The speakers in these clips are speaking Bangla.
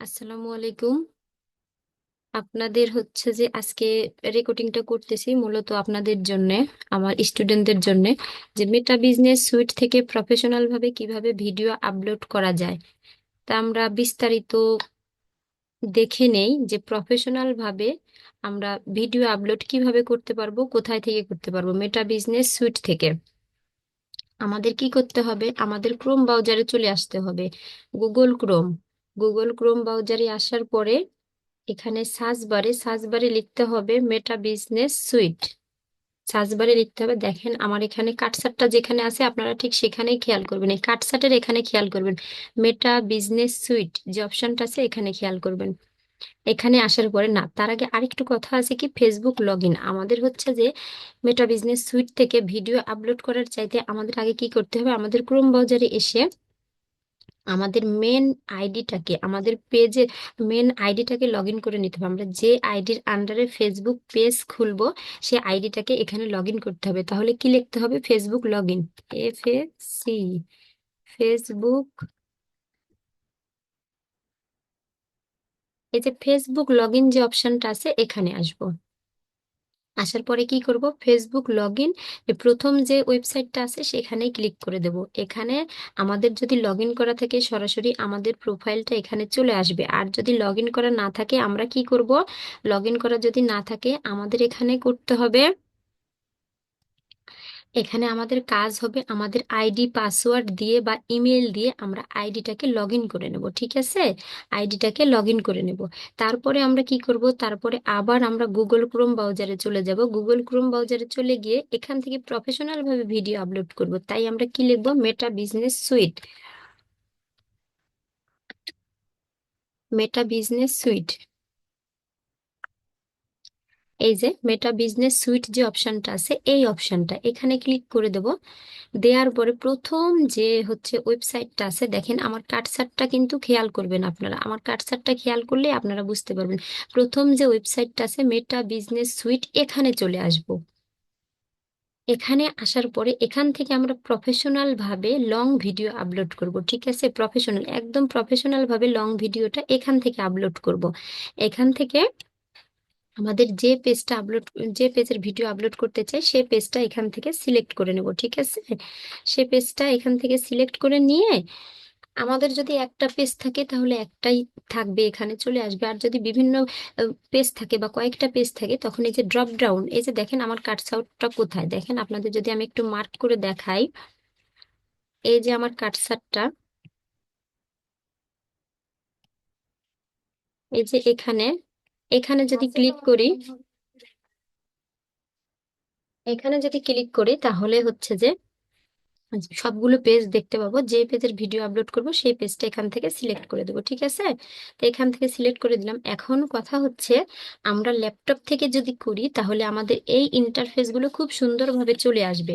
আসসালামু আলাইকুম। আপনাদের হচ্ছে যে আজকে রেকর্ডিংটা করতেছি মূলত আপনাদের জন্য, আমার স্টুডেন্টদের জন্য, যে মেটা বিজনেস সুইট থেকে প্রফেশনাল ভাবে কীভাবে ভিডিও আপলোড করা যায়। তা আমরা বিস্তারিত দেখে নেই যে প্রফেশনাল ভাবে আমরা ভিডিও আপলোড কীভাবে করতে পারব, কোথায় থেকে করতে পারব মেটা বিজনেস সুইট থেকে। আমাদের কি করতে হবে? আমাদের ক্রোম ব্রাউজারে চলে আসতে হবে গুগল ক্রোম গুগল ক্রোম ব্রাউজারে আসার পরে এখানে সার্চ বারে সার্চ বারে লিখতে হবে মেটা বিজনেস সুইট সার্চ বারে লিখতে হবে, দেখেন আমার এখানে কাটসারটা যেখানে আছে, আপনারা ঠিক সেখানেই খেয়াল করবেন। এই কাটসাটের এখানে খেয়াল করবেন। মেটা বিজনেস সুইট যে অপশনটা আছে, এখানে খেয়াল করবেন। এখানে আসার পরে, না, তার আগে আরেকটু কথা আছে কি? ফেসবুক লগ ইন আমাদের হচ্ছে যে মেটা বিজনেস সুইট থেকে ভিডিও আপলোড করার চাইতে আমাদের আগে কি করতে হবে? আমাদের ক্রোম ব্রাউজারে এসে আমাদের মেন আইডিটাকে আমাদের পেজে মেন আইডিটাকে লগ ইন করে নিতে হবে। আমরা যে আইডির আন্ডারে ফেসবুক পেজ খুলবো সেই আইডিটাকে এখানে লগ ইন করতে হবে। তাহলে কি লিখতে হবে? Facebook log in F A C Facebook এই যে ফেসবুক লগ ইন যে অপশনটা আছে, এখানে আসব। আসার পরে কি করব? ফেসবুক লগ ইন প্রথম যে ওয়েবসাইটটা আছে সেখানে ক্লিক করে দেব। এখানে আমাদের যদি লগ ইন করা থাকে সরাসরি আমাদের প্রোফাইলটা এখানে চলে আসবে। আর যদি লগ ইন করা না থাকে আমরা কি করব? লগ ইন করা যদি না থাকে আমাদের এখানে করতে হবে এখানে আমাদের কাজ হবে আমাদের আইডি, পাসওয়ার্ড দিয়ে বা ইমেল দিয়ে আমরা আইডিটাকে লগ ইন করে নেব, ঠিক আছে? আইডিটাকে লগ ইন করে নেব। তারপরে আমরা কি করব? তারপরে আবার আমরা গুগল ক্রোম ব্রাউজারে চলে যাব। গুগল ক্রোম ব্রাউজারে চলে গিয়ে এখান থেকে প্রফেশনাল ভাবে ভিডিও আপলোড করব। তাই আমরা কি লিখব? Meta business suite Meta business suite এই যে মেটা বিজনেস সুইট যে অপশনটা আছে, এই অপশনটা এখানে ক্লিক করে দেব। দেওয়ার পরে প্রথম যে হচ্ছে ওয়েবসাইটটা আছে, দেখেন আমার কাটসারটা কিন্তু খেয়াল করবেন আপনারা। আমার কাটসারটা খেয়াল করলে আপনারা বুঝতে পারবেন। প্রথম যে ওয়েবসাইটটা আছে মেটা বিজনেস সুইট এখানে চলে আসব। এখানে আসার পরে এখান থেকে আমরা প্রফেশনাল ভাবে লং ভিডিও আপলোড করব, ঠিক আছে? প্রফেশনাল একদম প্রফেশনাল ভাবে লং ভিডিওটা এখান থেকে আপলোড করব। এখান থেকে আমাদের যে পেজটা আপলোড যে পেজের ভিডিও আপলোড করতে চাই, সে পেজটা এখান থেকে সিলেক্ট করে নেব, ঠিক আছে? সে পেজটা এখান থেকে সিলেক্ট করে নিয়ে আমাদের যদি একটা পেজ থাকে, তাহলে একটাই থাকবে এখানে, চলে আসবে। আর যদি বিভিন্ন পেজ থাকে বা কয়েকটা পেজ থাকে, তখন এই যে ড্রপ ডাউন এই যে দেখেন আমার কাটসাউটটা কোথায়? দেখেন আপনাদের যদি আমি একটু মার্ক করে দেখাই, এই যে আমার কাটসারটা এই যে এখানে এখানে যদি ক্লিক করি, এখানে যদি ক্লিক করি, তাহলে হচ্ছে যে সবগুলো পেজ দেখতে পাবো। যে পেজের ভিডিও আপলোড করব, সেই পেজটা এখান থেকে সিলেক্ট করে দেবো, ঠিক আছে? তো এখান থেকে সিলেক্ট করে দিলাম। এখন কথা হচ্ছে, আমরা ল্যাপটপ থেকে যদি করি, তাহলে আমাদের এই ইন্টারফেসগুলো খুব সুন্দরভাবে চলে আসবে।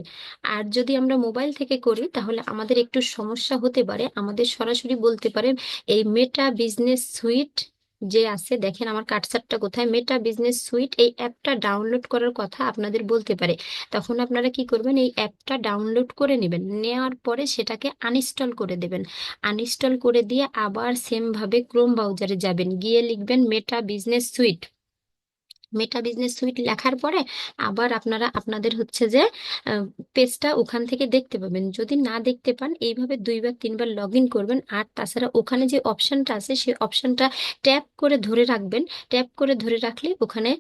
আর যদি আমরা মোবাইল থেকে করি, তাহলে আমাদের একটু সমস্যা হতে পারে। আমাদের সরাসরি বলতে পারে এই মেটা বিজনেস সুইট যে আছে, দেখেন আমার কাটসারটা কোথায়? মেটা বিজনেস সুইট এই অ্যাপটা ডাউনলোড করার কথা আপনাদের বলতে পারে। তখন আপনারা কি করবেন? এই অ্যাপটা ডাউনলোড করে নেবেন। নেওয়ার পরে সেটাকে আনইনস্টল করে দেবেন। আনইনস্টল করে দিয়ে আবার সেমভাবে ক্রোম ব্রাউজারে যাবেন। গিয়ে লিখবেন Meta business suite Meta business suite লেখার পরে আবার আপনারা, আপনাদের হচ্ছে যে পেজটা ওখান থেকে দেখতে পাবেন। যদি না দেখতে পান, এইভাবে দুইবার তিনবার লগ ইন করবেন। আর তাছাড়া ওখানে যে অপশনটা আছে সেই অপশনটা ট্যাপ করে ধরে রাখবেন। ট্যাপ করে ধরে রাখলে ওখানে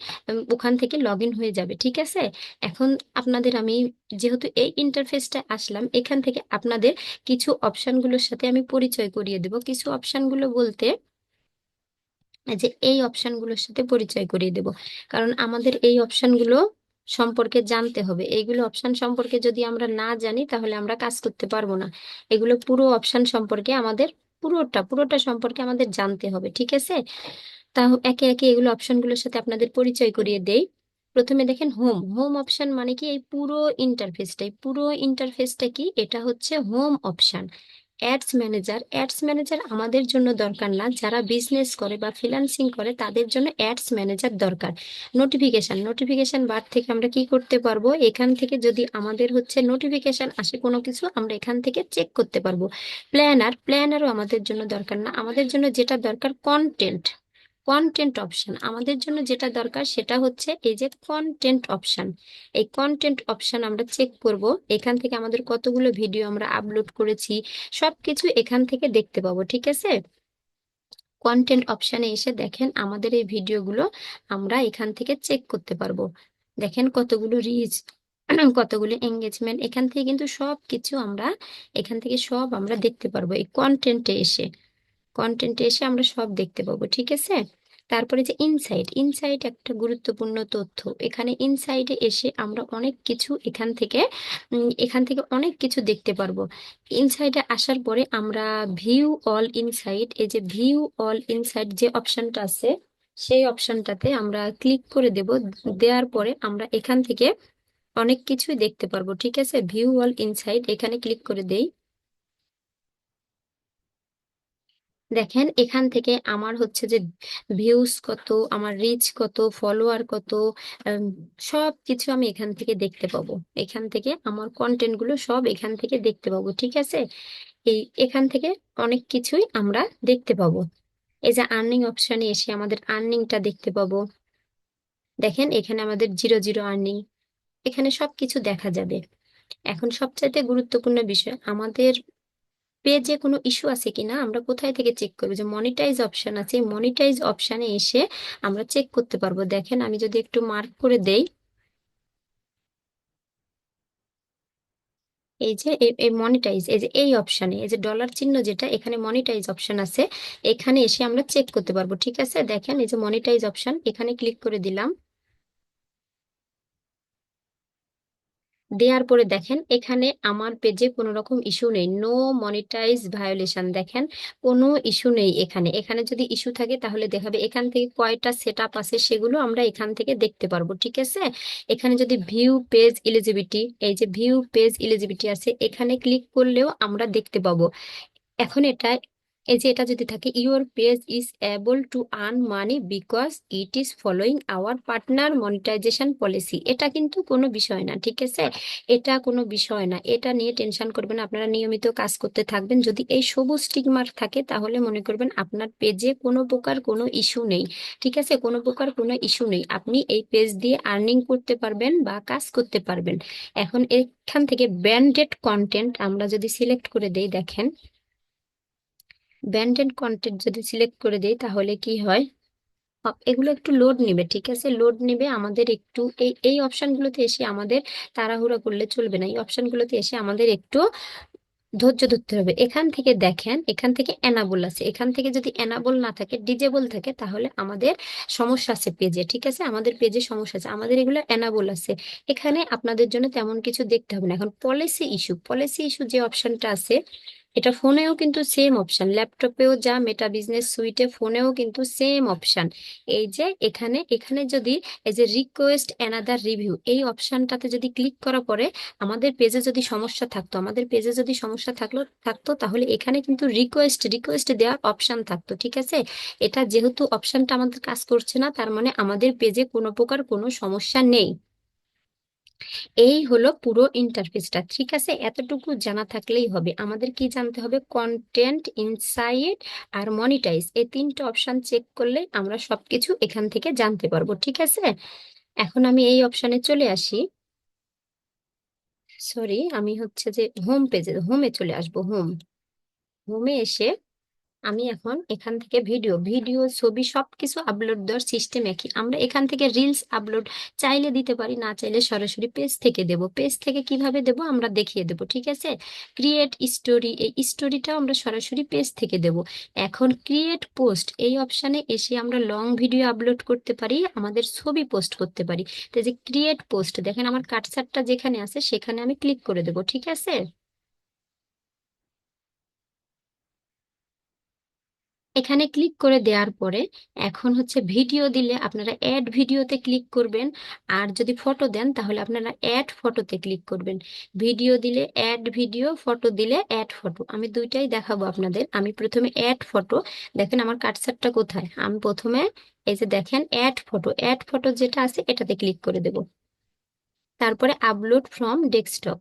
ওখান থেকে লগ ইন হয়ে যাবে, ঠিক আছে? এখন আপনাদের আমি যেহেতু এই ইন্টারফেসটা আসলাম, এখান থেকে আপনাদের কিছু অপশনগুলোর সাথে আমি পরিচয় করিয়ে দেব। কিছু অপশনগুলো বলতে যে এই অপশনগুলোর সাথে পরিচয় করিয়ে দেব। কারণ আমাদের এই অপশনগুলো সম্পর্কে জানতে হবে। এইগুলো অপশন সম্পর্কে যদি আমরা না জানি, তাহলে আমরা কাজ করতে পারব না। এগুলো পুরো অপশন সম্পর্কে আমাদের পুরোটা পুরোটা সম্পর্কে আমাদের জানতে হবে, ঠিক আছে? তা একে একে এগুলো অপশনগুলোর সাথে আপনাদের পরিচয় করিয়ে দেই। প্রথমে দেখেন হোম। হোম অপশন মানে কি? এই পুরো ইন্টারফেসটাই পুরো ইন্টারফেসটা কি? এটা হচ্ছে home option. Ads manager ads manager আমাদের জন্য দরকার না। যারা বিজনেস করে বা ফ্রিলান্সিং করে, তাদের জন্য অ্যাডস ম্যানেজার দরকার। নোটিফিকেশান নোটিফিকেশান বার থেকে আমরা কি করতে পারব? এখান থেকে যদি আমাদের হচ্ছে নোটিফিকেশান আসে কোনো কিছু, আমরা এখান থেকে চেক করতে পারব। প্ল্যানার প্ল্যানারও আমাদের জন্য দরকার না। আমাদের জন্য যেটা দরকার কন্টেন্ট কন্টেন্ট অপশন আমাদের জন্য যেটা দরকার সেটা হচ্ছে এই যে কন্টেন্ট অপশন এই কন্টেন্ট অপশন আমরা চেক করব। এখান থেকে আমাদের কতগুলো ভিডিও আমরা আপলোড করেছি, সবকিছু এখান থেকে দেখতে পাবো, ঠিক আছে? কন্টেন্ট অপশানে এসে দেখেন আমাদের এই ভিডিওগুলো আমরা এখান থেকে চেক করতে পারব। দেখেন কতগুলো রিচ কতগুলো এঙ্গেজমেন্ট এখান থেকে কিন্তু সব কিছু আমরা, এখান থেকে সব আমরা দেখতে পারব। এই কন্টেন্টে এসে। কন্টেন্টে এসে আমরা সব দেখতে পাবো, ঠিক আছে? তারপরে যে ইনসাইট ইনসাইট একটা গুরুত্বপূর্ণ তথ্য। এখানে ইনসাইডে এসে আমরা অনেক কিছু এখান থেকে এখান থেকে অনেক কিছু দেখতে পারব। ইনসাইডে আসার পরে আমরা ভিউ অল ইনসাইট এই যে ভিউ অল ইনসাইট যে অপশনটা আছে, সেই অপশনটাতে আমরা ক্লিক করে দেব। দেওয়ার পরে আমরা এখান থেকে অনেক কিছুই দেখতে পারব, ঠিক আছে? ভিউ অল ইনসাইট এখানে ক্লিক করে দেই। দেখেন, এখান থেকে আমার হচ্ছে যে ভিউজ কত, আমার রিচ কত ফলোয়ার কত সব কিছু আমি এখান থেকে দেখতে পাবো। এখান থেকে আমার কন্টেন্টগুলো সব এখান থেকে দেখতে পাবো, ঠিক আছে? এই, এখান থেকে অনেক কিছুই আমরা দেখতে পাবো। এই যে আর্নিং অপশনে এসে আমাদের আর্নিংটা দেখতে পাবো। দেখেন, এখানে আমাদের জিরো জিরো আর্নিং এখানে সবকিছু দেখা যাবে। এখন সবচাইতে গুরুত্বপূর্ণ বিষয়, আমাদের পেজে কোনো ইস্যু আছে কিনা আমরা কোথায় থেকে চেক করব? যে মনিটাইজ অপশন আছে মনিটাইজ অপশানে এসে আমরা চেক করতে পারব। দেখেন, আমি যদি একটু মার্ক করে দেই, এই যে, এই মনিটাইজ এই যে এই অপশানে এই যে ডলার চিহ্ন যেটা, এখানে মনিটাইজ অপশন আছে, এখানে এসে আমরা চেক করতে পারব। ঠিক আছে? দেখেন, এই যে মনিটাইজ অপশন এখানে ক্লিক করে দিলাম। দেওয়ার পরে দেখেন, এখানে আমার পেজে কোনো রকম ইস্যু নেই। নো মনিটাইজ ভায়োলেশন দেখেন, কোনো ইস্যু নেই এখানে। এখানে যদি ইস্যু থাকে তাহলে দেখাবে, এখান থেকে কয়টা সেট আপ আছে সেগুলো আমরা এখান থেকে দেখতে পারব, ঠিক আছে? এখানে যদি ভিউ পেজ এলিজিবিলিটি, এই যে ভিউ পেজ এলিজিবিলিটি আছে, এখানে ক্লিক করলেও আমরা দেখতে পাবো। এখন এটা এই যে এটা যদি থাকে your page is able to earn money because it is following our partner monetisation policy এটা কিন্তু কোনো বিষয় না ঠিক আছে? এটা কোনো বিষয় না। এটা নিয়ে টেনশন করবেন আপনারা নিয়মিত কাজ করতে থাকবেন। যদি এই সবুজ টিক মার্ক থাকে তাহলে মনে করবেন আপনার পেজে কোনো প্রকার কোনো ইস্যু নেই ঠিক আছে? কোনো প্রকার কোনো ইস্যু নেই। আপনি এই পেজ দিয়ে আর্নিং করতে পারবেন বা কাজ করতে পারবেন। এখন এখান থেকে ব্র্যান্ডেড কন্টেন্ট আমরা যদি সিলেক্ট করে দেই দেখেন। ব্যান্ডেড কন্টেন্ট যদি সিলেক্ট করে দিই, তাহলে কি হয়? এগুলো একটু লোড নেবে, ঠিক আছে? লোড নেবে আমাদের একটু, এই এই অপশনগুলোতে এসে আমাদের তাড়াহুড়া করলে চলবে না। এই অপশনগুলোতে এসে আমাদের একটু ধৈর্য ধরতে হবে। এখান থেকে দেখেন, এখান থেকে এনাবল আছে। এখান থেকে যদি এনাবল না থাকে ডিজেবল থাকে, তাহলে আমাদের সমস্যা আছে পেজে ঠিক আছে? আমাদের পেজে সমস্যা আছে। আমাদের এগুলো এনাবল আছে। এখানে আপনাদের জন্য তেমন কিছু দেখতে হবে না। এখন পলিসি ইস্যু পলিসি ইস্যু যে অপশনটা আছে এটা ফোনেও কিন্তু সেম অপশন ল্যাপটপেও যা মেটা বিজনেস সুইটে ফোনেও কিন্তু সেম অপশন এই যে এখানে এখানে যদি এই যে রিকোয়েস্ট অ্যানাদার রিভিউ এই অপশনটাতে যদি ক্লিক করার পরে আমাদের পেজে যদি সমস্যা থাকতো, আমাদের পেজে যদি সমস্যা থাকল, থাকতো, তাহলে এখানে কিন্তু রিকোয়েস্ট রিকোয়েস্ট দেওয়ার অপশন থাকতো, ঠিক আছে? এটা যেহেতু অপশনটা আমাদের কাজ করছে না, তার মানে আমাদের পেজে কোনো প্রকার কোনো সমস্যা নেই। এই হলো পুরো ইন্টারফেসটা ঠিক আছে? এতটুকু জানা থাকলেই হবে। আমাদের কি জানতে হবে? কন্টেন্ট ইনসাইট আর মনিটাইজ এই তিনটে অপশন চেক করলে আমরা সবকিছু এখান থেকে জানতে পারব, ঠিক আছে? এখন আমি এই অপশানে চলে আসি। সরি আমি হচ্ছে যে হোম পেজে হোমে চলে আসব হোম হোমে এসে আমি এখন এখান থেকে ভিডিও ভিডিও ছবি সব কিছু আপলোড দেওয়ার সিস্টেম একই। আমরা এখান থেকে রিলস আপলোড চাইলে দিতে পারি, না চাইলে সরাসরি পেজ থেকে দেব। পেজ থেকে কীভাবে দেব আমরা দেখিয়ে দেব, ঠিক আছে? ক্রিয়েট স্টোরি এই স্টোরিটাও আমরা সরাসরি পেজ থেকে দেব। এখন ক্রিয়েট পোস্ট এই অপশানে এসে আমরা লং ভিডিও আপলোড করতে পারি, আমাদের ছবি পোস্ট করতে পারি। তো যে ক্রিয়েট পোস্ট দেখেন আমার কাটসারটা যেখানে আছে, সেখানে আমি ক্লিক করে দেব, ঠিক আছে? এখানে ক্লিক করে দেওয়ার পরে এখন হচ্ছে ভিডিও দিলে আপনারা অ্যাড ভিডিওতে ক্লিক করবেন। আর যদি ফটো দেন, তাহলে আপনারা অ্যাড ফটোতে ক্লিক করবেন। ভিডিও দিলে অ্যাড ভিডিও ফটো দিলে অ্যাড ফটো আমি দুইটাই দেখাবো আপনাদের। আমি প্রথমে অ্যাড ফটো দেখেন আমার কাটসারটা কোথায়? আমি প্রথমে এই যে দেখেন অ্যাড ফটো অ্যাড ফটো যেটা আছে, এটাতে ক্লিক করে দেব। তারপরে আপলোড ফ্রম ডেস্কটপ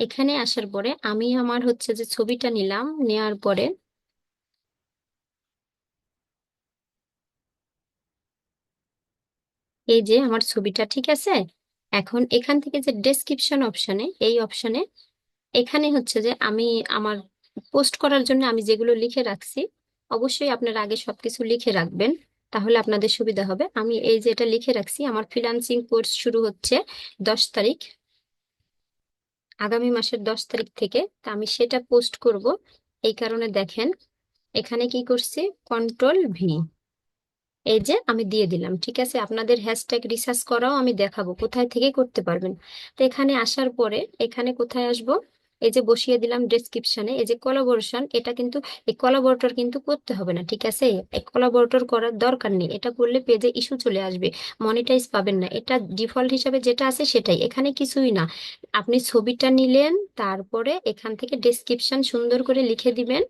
এখানে আসার পরে আমি আমার হচ্ছে যে ছবিটা নিলাম নেওয়ার পরে এই যে আমার ছবিটা, ঠিক আছে? এখন এখান থেকে যে ডেসক্রিপশন অপশনে এই অপশনে এখানে হচ্ছে যে আমি আমার পোস্ট করার জন্য আমি যেগুলো লিখে রাখছি, অবশ্যই আপনারা আগে সবকিছু লিখে রাখবেন, তাহলে আপনাদের সুবিধা হবে। আমি এই যে এটা লিখে রাখছি, আমার ফ্রিল্যান্সিং কোর্স শুরু হচ্ছে দশ তারিখ। আগামী মাসের দশ তারিখ থেকে। তা আমি সেটা পোস্ট করব। এই কারণে দেখেন, এখানে কি করছি? কন্ট্রোল ভি এই যে আমি দিয়ে দিলাম, ঠিক আছে? আপনাদের হ্যাশট্যাগ রিসার্চ করাও আমি দেখাবো, কোথায় থেকে করতে পারবেন। তো এখানে আসার পরে, এখানে কোথায় আসব? এই যে বসিয়ে দিলাম ডেসক্রিপশনে এই যে কোলাবোরেশন এটা কিন্তু, এই কোলাবোরেটর কিন্তু করতে হবে না, ঠিক আছে? এই কোলাবোরেটর করার দরকার নেই, এটা করলে পেজে ইস্যু চলে আসবে মনিটাইজ পাবেন না, এটা ডিফল্ট হিসাবে যেটা আছে সেটাই, এখানে কিছুই না। আপনি ছবিটা নিলেন, তারপরে এখান থেকে ডেসক্রিপশন সুন্দর করে লিখে দিবেন,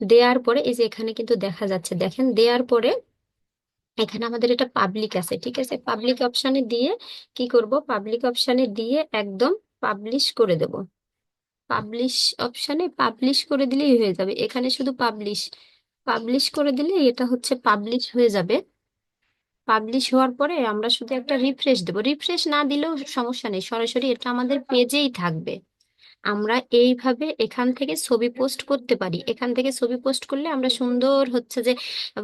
দেওয়ার পরে, এই যে এখানে কিন্তু দেখা যাচ্ছে, দেখেন, দেওয়ার পরে এখানে আমাদের এটা পাবলিক আছে, ঠিক আছে? পাবলিক অপশানে দিয়ে কি করব? পাবলিক অপশানে দিয়ে একদম পাবলিশ করে দেব। পাবলিশ অপশানে পাবলিশ করে দিলেই হয়ে যাবে। এখানে শুধু পাবলিশ পাবলিশ করে দিলে এটা হচ্ছে পাবলিশ হয়ে যাবে। পাবলিশ হওয়ার পরে আমরা শুধু একটা রিফ্রেশ দেব। রিফ্রেশ না দিলেও সমস্যা নেই, সরাসরি এটা আমাদের পেজেই থাকবে। আমরা এইভাবে এখান থেকে ছবি পোস্ট করতে পারি। এখান থেকে ছবি পোস্ট করলে আমরা সুন্দর হচ্ছে যে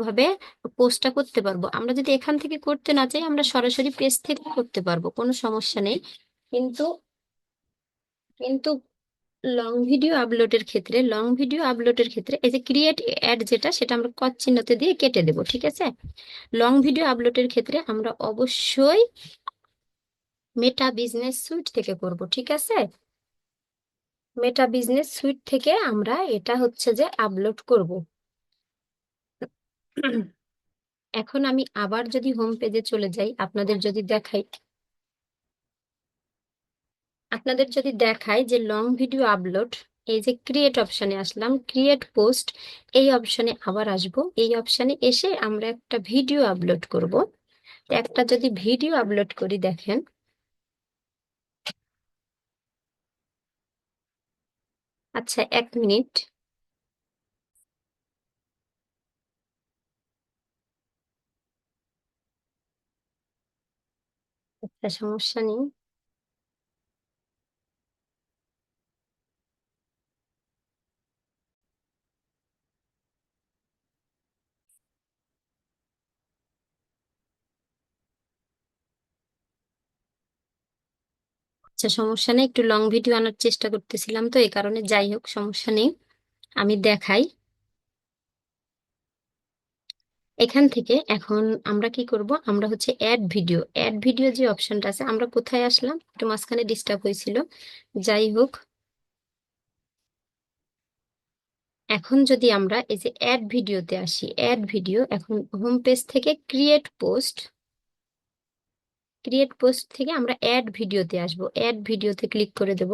ভাবে পোস্টটা করতে পারব। আমরা যদি এখান থেকে করতে না চাই, আমরা সরাসরি পেজ থেকে করতে পারব, কোনো সমস্যা নেই। কিন্তু কিন্তু লং ভিডিও আপলোডের ক্ষেত্রে লং ভিডিও আপলোডের ক্ষেত্রে, এই যে ক্রিয়েট অ্যাড যেটা, সেটা আমরা কচ চিহ্নতে দিয়ে কেটে দেবো, ঠিক আছে? লং ভিডিও আপলোডের ক্ষেত্রে আমরা অবশ্যই মেটা বিজনেস সুইট থেকে করব, ঠিক আছে? মেটা বিজনেস সুইট থেকে আমরা এটা হচ্ছে যে আপলোড করব। এখন আমি আবার যদি হোম পেজে চলে যাই, আপনাদের যদি দেখাই আপনাদের যদি দেখাই যে লং ভিডিও আপলোড এই যে ক্রিয়েট অপশানে আসলাম ক্রিয়েট পোস্ট এই অপশানে আবার আসব। এই অপশানে এসে আমরা একটা ভিডিও আপলোড করব। একটা যদি ভিডিও আপলোড করি, দেখেন। আচ্ছা এক মিনিট। আচ্ছা সমস্যা নেই। আচ্ছা সমস্যা নেই। একটু লং ভিডিও আনার চেষ্টা করতেছিলাম তো এই কারণে যাই হোক, সমস্যা নেই। আমি দেখাই। এখান থেকে এখন আমরা কি করব? আমরা হচ্ছে অ্যাড ভিডিও অ্যাড ভিডিও যে অপশনটা আছে, আমরা কোথায় আসলাম? একটু মাঝখানে ডিস্টার্ব হয়েছিল। যাই হোক। এখন যদি আমরা এই যে অ্যাড ভিডিওতে আসি অ্যাড ভিডিও এখন হোম পেজ থেকে ক্রিয়েট পোস্ট ক্রিয়েট পোস্ট থেকে আমরা অ্যাড ভিডিওতে আসব। অ্যাড ভিডিওতে ক্লিক করে দেব।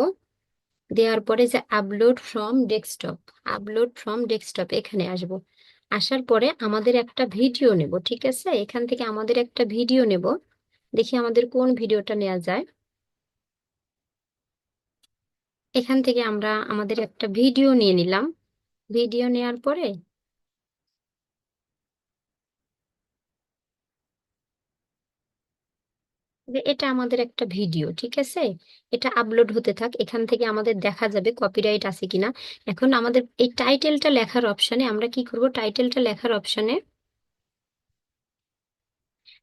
দেওয়ার পরে যে upload from desktop upload from desktop এখানে আসব। আসার পরে আমাদের একটা ভিডিও নেব, ঠিক আছে? এখান থেকে আমাদের একটা ভিডিও নেব। দেখি আমাদের কোন ভিডিওটা নেওয়া যায়। এখান থেকে আমরা আমাদের একটা ভিডিও নিয়ে নিলাম। ভিডিও নেওয়ার পরে যে এটা আমাদের একটা ভিডিও, ঠিক আছে? এটা আপলোড হতে থাক, এখান থেকে আমাদের দেখা যাবে কপিরাইট আছে কিনা। এখন আমাদের এই টাইটেলটা লেখার অপশানে আমরা কি করব? টাইটেলটা লেখার অপশানে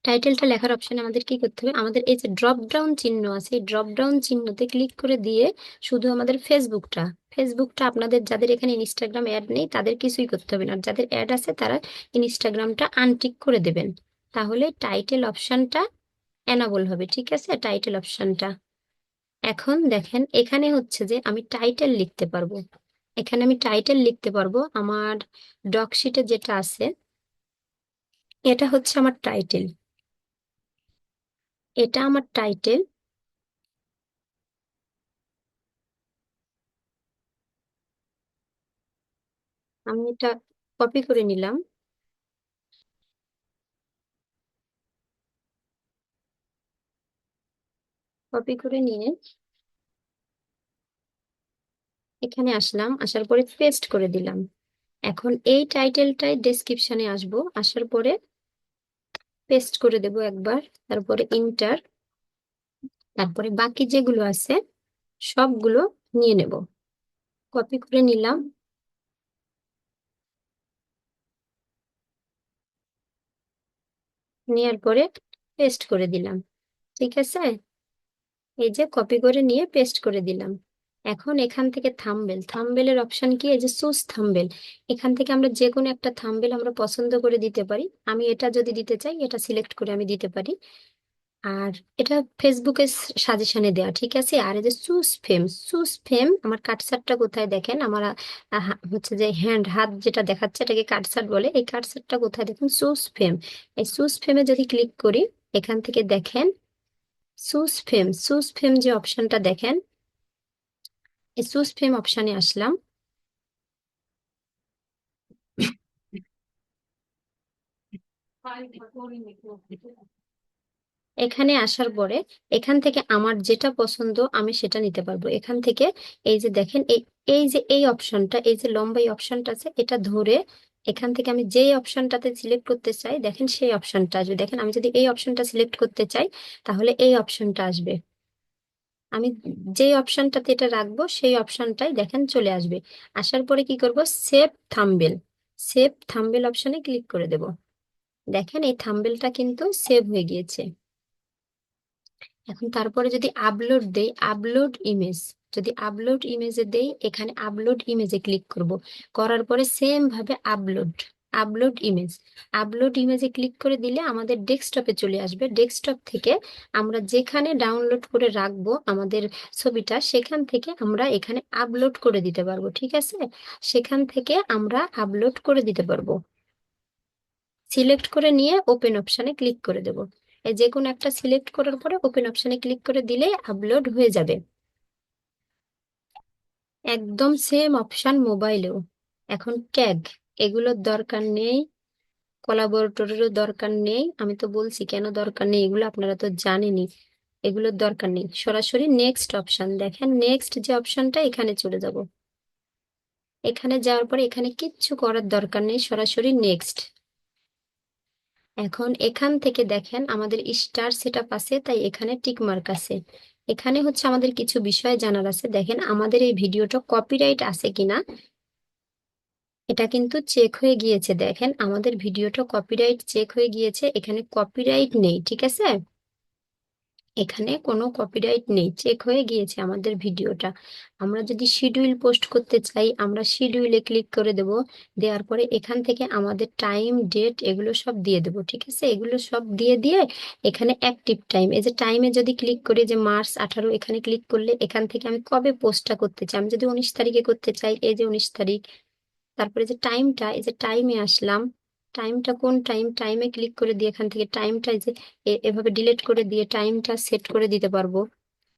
টাইটেলটা লেখার অপশানে আমাদের কি করতে হবে? আমাদের এই যে ড্রপ ডাউন চিহ্ন আছে, এই ড্রপ ডাউন চিহ্নতে ক্লিক করে দিয়ে শুধু আমাদের ফেসবুকটা ফেসবুকটা আপনাদের যাদের এখানে ইনস্টাগ্রাম অ্যাড নেই, তাদের কিছুই করতে হবে না। যাদের অ্যাড আছে, তারা ইনস্টাগ্রামটা আনটিক করে দেবেন। তাহলে টাইটেল অপশানটা এনাবল হবে, ঠিক আছে? টাইটেল অপশনটা এখন দেখেন, এখানে হচ্ছে যে আমি টাইটেল লিখতে পারব। এখানে আমি টাইটেল লিখতে পারব, আমার ডকশিটে যেটা আছে, এটা হচ্ছে আমার টাইটেল এটা আমার টাইটেল আমি এটা কপি করে নিলাম। কপি করে নিয়ে এখানে আসলাম। আসার পরে পেস্ট করে দিলাম। এখন এই টাইটেলটাই ডেসক্রিপশনে আসব। আসার পরে পেস্ট করে দেব একবার। তারপরে ইন্টার তারপরে বাকি যেগুলো আছে, সবগুলো নিয়ে নেব। কপি করে নিলাম। নেওয়ার পরে পেস্ট করে দিলাম। ঠিক আছে? এই যে কপি করে নিয়ে পেস্ট করে দিলাম। এখন এখান থেকে থাম্বেল থাম্বেলের অপশন কি? এই যে সুস থাম্বেল এখান থেকে আমরা যে কোনো একটা থাম্বেল আমরা পছন্দ করে দিতে পারি। আমি এটা যদি দিতে চাই, এটা সিলেক্ট করে আমি দিতে পারি। আর এটা ফেসবুকে সাজেশনে দেওয়া ঠিক আছে? আর এই যে সুস ফেম সুস ফেম আমার কাটসারটা কোথায় দেখেন? আমার হচ্ছে যে হ্যান্ড হাত যেটা দেখাচ্ছে, এটাকে কাটসার বলে। এই কাটসারটা কোথায় দেখুন? সুস ফেম এই সুস ফেমে যদি ক্লিক করি, এখান থেকে দেখেন সুস ফেম সুস ফেম যে অপশনটা দেখেন, এই সুস ফেম অপশনে আসলাম। এখানে আসার পরে এখান থেকে আমার যেটা পছন্দ আমি সেটা নিতে পারব। এখান থেকে এই যে দেখেন, এই যে এই অপশনটা এই যে লম্বা এই অপশনটা আছে, এটা ধরে এখান থেকে আমি যেই অপশনটাতে সিলেক্ট করতে চাই, দেখেন সেই অপশনটা আসবে দেখেন আমি যদি এই অপশনটা সিলেক্ট করতে চাই, তাহলে এই অপশনটা আসবে। আমি যেই অপশনটাতে এটা রাখব, সেই অপশনটাই দেখেন চলে আসবে। আসার পরে কি করব? সেভ থাম্বেল সেভ থাম্বেল অপশনে ক্লিক করে দেব। দেখেন এই থাম্বেলটা কিন্তু সেভ হয়ে গিয়েছে। এখন তারপরে যদি আপলোড দেই আপলোড ইমেজ যদি আপলোড ইমেজে দেই, এখানে আপলোড ইমেজে ক্লিক করব। করার পরে সেম ভাবে আপলোড আপলোড ইমেজ আপলোড ইমেজে ক্লিক করে দিলে আমাদের ডেস্কটপে চলে আসবে। ডেস্কটপ থেকে আমরা যেখানে ডাউনলোড করে রাখব আমাদের ছবিটা, সেখান থেকে আমরা এখানে আপলোড করে দিতে পারব, ঠিক আছে? সেখান থেকে আমরা আপলোড করে দিতে পারব। সিলেক্ট করে নিয়ে ওপেন অপশানে ক্লিক করে দেব। যে কোনো একটা সিলেক্ট করার পরে ওপেন অপশানে ক্লিক করে দিলে আপলোড হয়ে যাবে। একদম সেম অপশন মোবাইলেও এখন ট্যাগ এগুলোর দরকার নেই কোলাবোরেটরেরও দরকার নেই। আমি তো বলছি, কেন দরকার নেই? এগুলো আপনারা তো জানেনই, এগুলোর দরকার নেই। সরাসরি নেক্সট অপশন দেখেন নেক্সট যে অপশনটা এখানে চলে যাব। এখানে যাওয়ার পরে এখানে কিচ্ছু করার দরকার নেই, সরাসরি নেক্সট এখন এখান থেকে দেখেন, আমাদের স্টার সেটআপ আছে, তাই এখানে টিক মার্ক আছে। এখানে হচ্ছে আমাদের কিছু বিষয় জানার আছে। দেখেন, আমাদের এই ভিডিওটা কপিরাইট আছে কিনা, এটা কিন্তু চেক হয়ে গিয়েছে। দেখেন, আমাদের ভিডিওটা কপিরাইট চেক হয়ে গিয়েছে, এখানে কপিরাইট নেই, ঠিক আছে? এখানে কোনো কপিরাইট নেই। চেক হয়ে গিয়েছে আমাদের ভিডিওটা। আমরা যদি শিডিউল পোস্ট করতে চাই, আমরা শিডিউলে ক্লিক করে দেব। দেওয়ার পরে এখান থেকে আমাদের টাইম ডেট এগুলো সব দিয়ে দেব, ঠিক আছে? এগুলো সব দিয়ে দিয়ে এখানে অ্যাক্টিভ টাইম এই যে টাইমে যদি ক্লিক করি যে মার্চ আঠারো, এখানে ক্লিক করলে এখান থেকে আমি কবে পোস্টটা করতে চাই? আমি যদি উনিশ তারিখে করতে চাই, এই যে উনিশ তারিখ, তারপরে যে টাইমটা এই যে টাইমে আসলাম টাইমটা কোন টাইম টাইমে ক্লিক করে দিয়ে এখান থেকে টাইমটা যে এভাবে ডিলিট করে দিয়ে টাইমটা সেট করে দিতে পারব।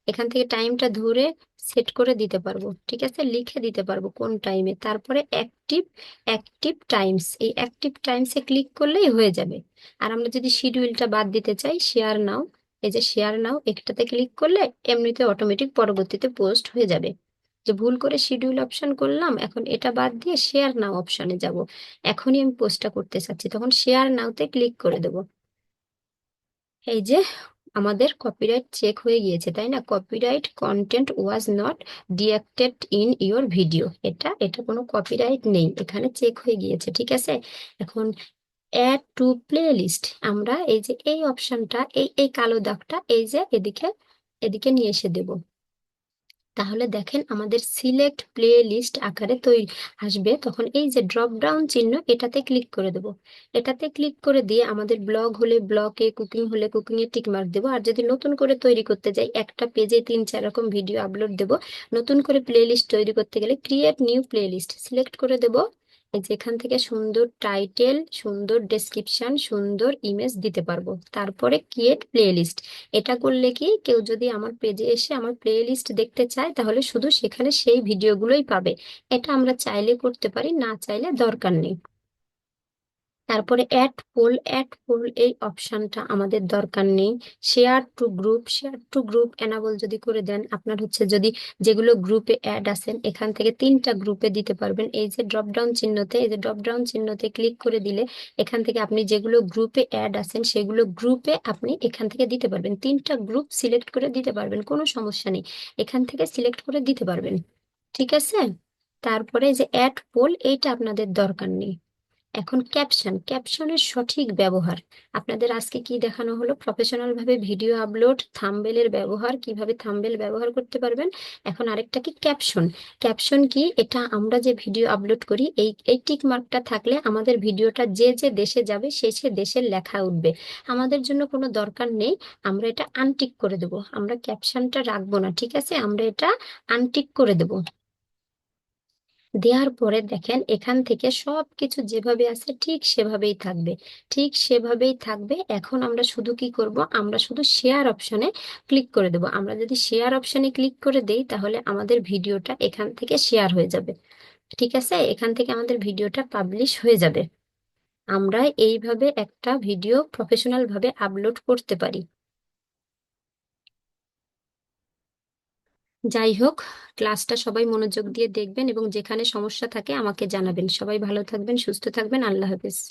এখান থেকে টাইমটা ধরে সেট করে দিতে পারব, ঠিক আছে? লিখে দিতে পারব কোন টাইমে তারপরে অ্যাক্টিভ অ্যাক্টিভ টাইমস এই অ্যাক্টিভ টাইমসে ক্লিক করলেই হয়ে যাবে। আর আমরা যদি শিডিউলটা বাদ দিতে চাই শেয়ার নাও এই যে শেয়ার নাও একটাতে ক্লিক করলে এমনিতে অটোমেটিক পরবর্তীতে পোস্ট হয়ে যাবে। যে ভুল করে শিডিউল অপশন করলাম, এখন এটা বাদ দিয়ে শেয়ার নাও অপশনে যাব। এখনই আমি পোস্টটা করতে চাচ্ছি, তখন শেয়ার নাওতে ক্লিক করে দেব। এই যে আমাদের কপিরাইট চেক হয়ে গিয়েছে, তাই না? Copyright content was not detected in your video এটা এটা কোনো কপিরাইট নেই, এখানে চেক হয়ে গিয়েছে, ঠিক আছে? এখন অ্যাড টু প্লে লিস্ট আমরা এই যে এই অপশনটা এই এই কালো দাগটা, এই যে এদিকে এদিকে নিয়ে এসে দেব। তাহলে দেখেন আমাদের সিলেক্ট প্লে লিস্ট আকারে তৈরি আসবে। তখন এই যে ড্রপ ডাউন চিহ্ন, এটাতে ক্লিক করে দেব। এটাতে ক্লিক করে দিয়ে আমাদের ব্লগ হলে ব্লগে কুকিং হলে কুকিং এ টিক মার্ক দেবো। আর যদি নতুন করে তৈরি করতে যাই, একটা পেজে তিন, চার রকম ভিডিও আপলোড দেব। নতুন করে প্লে লিস্ট তৈরি করতে গেলে create new play list select করে দেব। এই যে এখান থেকে সুন্দর টাইটেল সুন্দর ডেসক্রিপশন সুন্দর ইমেজ দিতে পারব। তারপরে ক্রিয়েট প্লে লিস্ট এটা করলে কি, কেউ যদি আমার পেজে এসে আমার প্লে লিস্ট দেখতে চায়, তাহলে শুধু সেখানে সেই ভিডিওগুলোই পাবে। এটা আমরা চাইলে করতে পারি, না চাইলে দরকার নেই। তারপরে অ্যাড পোল অ্যাড পোল এই অপশানটা আমাদের দরকার নেই। Share to group share to group enable যদি করে দেন, আপনার হচ্ছে যদি যেগুলো গ্রুপে অ্যাড আছেন, এখান থেকে তিনটা গ্রুপে দিতে পারবেন। এই যে ড্রপ ডাউন চিহ্নতে, এই যে ড্রপ ডাউন চিহ্নতে ক্লিক করে দিলে এখান থেকে আপনি যেগুলো গ্রুপে অ্যাড আছেন, সেগুলো গ্রুপে আপনি এখান থেকে দিতে পারবেন। তিনটা গ্রুপ সিলেক্ট করে দিতে পারবেন, কোনো সমস্যা নেই। এখান থেকে সিলেক্ট করে দিতে পারবেন। ঠিক আছে? তারপরে যে অ্যাড পোল এইটা আপনাদের দরকার নেই। এখন ক্যাপশন ক্যাপশনের সঠিক ব্যবহার। আপনাদের আজকে কি দেখানো হলো? প্রফেশনাল ভাবে ভিডিও আপলোড থাম্বেলের ব্যবহার, কীভাবে থাম্বেল ব্যবহার করতে পারবেন? এখন আরেকটা কি? ক্যাপশন ক্যাপশন কি? এটা আমরা যে ভিডিও আপলোড করি, এই এই টিক মার্কটা থাকলে আমাদের ভিডিওটা যে যে দেশে যাবে, সে সে দেশের লেখা উঠবে। আমাদের জন্য কোনো দরকার নেই, আমরা এটা আনটিক করে দেব। আমরা ক্যাপশনটা রাখব না, ঠিক আছে? আমরা এটা আনটিক করে দেব। দেওয়ার পরে দেখেন এখান থেকে সব কিছু যেভাবে আছে ঠিক সেভাবেই থাকবে। ঠিক সেভাবেই থাকবে। এখন আমরা শুধু কি করব? আমরা শুধু শেয়ার অপশনে ক্লিক করে দেব। আমরা যদি শেয়ার অপশনে ক্লিক করে দেই, তাহলে আমাদের ভিডিওটা এখান থেকে শেয়ার হয়ে যাবে। ঠিক আছে? এখান থেকে আমাদের ভিডিওটা পাবলিশ হয়ে যাবে। আমরা এইভাবে একটা ভিডিও প্রফেশনাল ভাবে আপলোড করতে পারি। যাই হোক, ক্লাসটা সবাই মনোযোগ দিয়ে দেখবেন এবং যেখানে সমস্যা থাকে আমাকে জানাবেন। সবাই ভালো থাকবেন, সুস্থ থাকবেন। আল্লাহ হাফেজ।